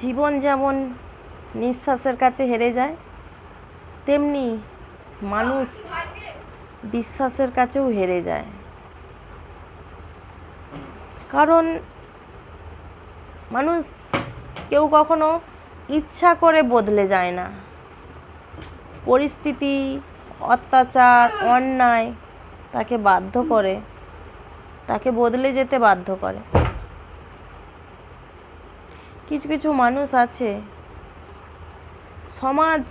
জীবন যেমন নিঃশ্বাসের কাছে হেরে যায়, তেমনি মানুষ বিশ্বাসের কাছেও হেরে যায়। কারণ মানুষ কেউ কখনো ইচ্ছা করে বদলে যায় না। পরিস্থিতি, অত্যাচার, অন্যায় তাকে বাধ্য করে, তাকে বদলে যেতে বাধ্য করে। কিছু কিছু মানুষ আছে। সমাজ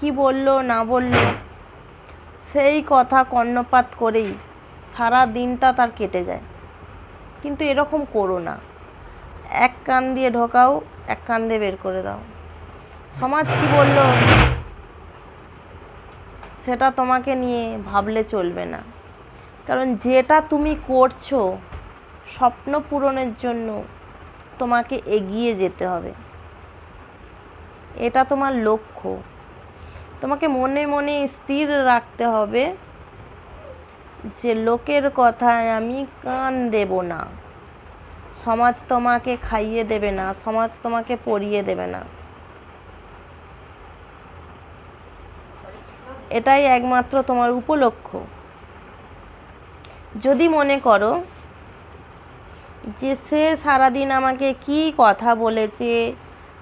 কি বলল, না বলল, সেই কথা কর্ণপাত করেই সারা দিনটা তার কেটে যায়। কিন্তু এরকম করো না। এক কান দিয়ে ঢোকাও, এক কান দিয়ে বের করে দাও। সমাজ কি বলল? সেটা তোমাকে নিয়ে ভাবলে চলবে না। কারণ যেটা তুমি করছ, স্বপ্ন পূরণের জন্য তোমাকে এগিয়ে যেতে হবে। এটা তোমার লক্ষ্য। তোমাকে মনে মনে স্থির রাখতে হবে যে লোকের কথায় আমি কান দেব না। সমাজ তোমাকে খাইয়ে দেবে না, সমাজ তোমাকে পরিয়ে দেবে না। এটাই একমাত্র তোমার উপলক্ষ যদি মনে করো যে সে সারাদিন আমাকে কি কথা বলেছে,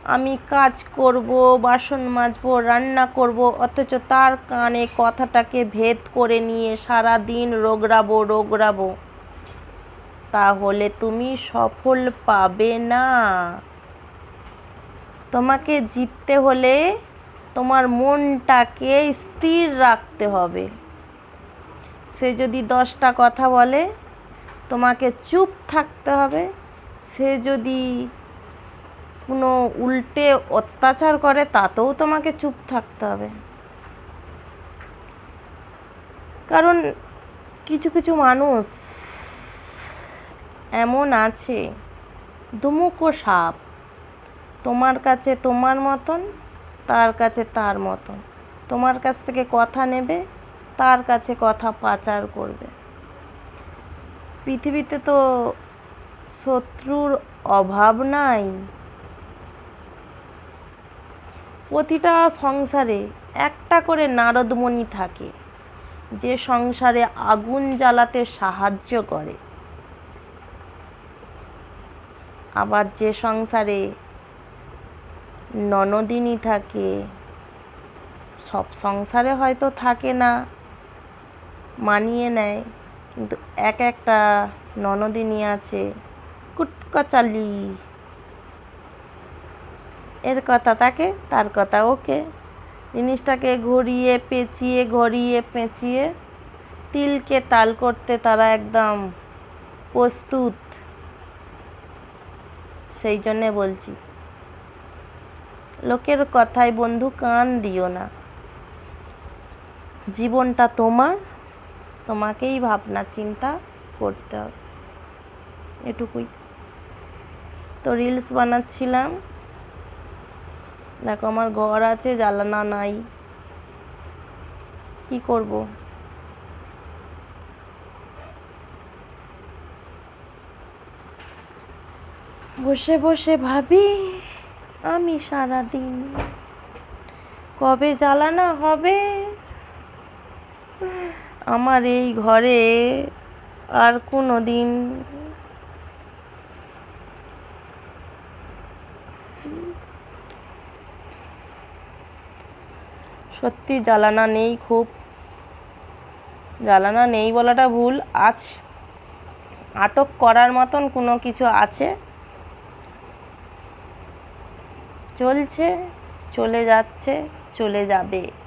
আমি কাজ করব, বাসন মাজবো, রান্না করব, অথচ তার কানে কথাটাকে ভেদ করে নিয়ে সারা দিন রোগড়াবো রোগড়াবো তাহলে তুমি সফল পাবে না। তোমাকে জিততে হলে তোমার মনটাকে স্থির রাখতে হবে। সে যদি দশটা কথা বলে তোমাকে চুপ থাকতে হবে। সে যদি কোনো উল্টে অত্যাচার করে, তাতেও তোমাকে চুপ থাকতে হবে। কারণ কিছু কিছু মানুষ এমন আছে, দুমুখো সাপ। তোমার কাছে তোমার মতন, তার কাছে তার মতন। তোমার কাছ থেকে কথা নেবে, তার কাছে কথা পাচার করবে। পৃথিবীতে তো শত্রুর অভাব নাই। প্রতিটা সংসারে একটা করে নারদমণি থাকে, যে সংসারে আগুন জ্বালাতে সাহায্য করে। আবার যে সংসারে ননদিনী থাকে, সব সংসারে হয়তো থাকে না, মানিয়ে নেয়। কিন্তু এক একটা ননদিনী আছে কুটকচালি এর কথা তাকে, তার কথা ওকে। জিনিসটাকে ঘুরিয়ে, পেঁচিয়ে ঘড়িয়ে পেঁচিয়ে তিলকে তাল করতে তারা একদম প্রস্তুত। সেই জন্যে বলছি, লোকের কথায় বন্ধু কান দিও না। জীবনটা তোমার তোমাকেই ভাবনা, চিন্তা করতে হবে। এটুকুই। তো রিলস বানাচ্ছিলাম। দেখো আমার ঘর আছে জ্বালানা নাই। কি করব? বসে বসে ভাবি, আমি সারাদিন কবে জ্বালানা হবে? আমার এই ঘরে আর কোনো দিন সত্যি জ্বালানা নেই খুব। জ্বালানা নেই বলাটা ভুল। আজ আটক করার মতন কোনো কিছু আছে? চলছে, চলে যাচ্ছে, চলে যাবে।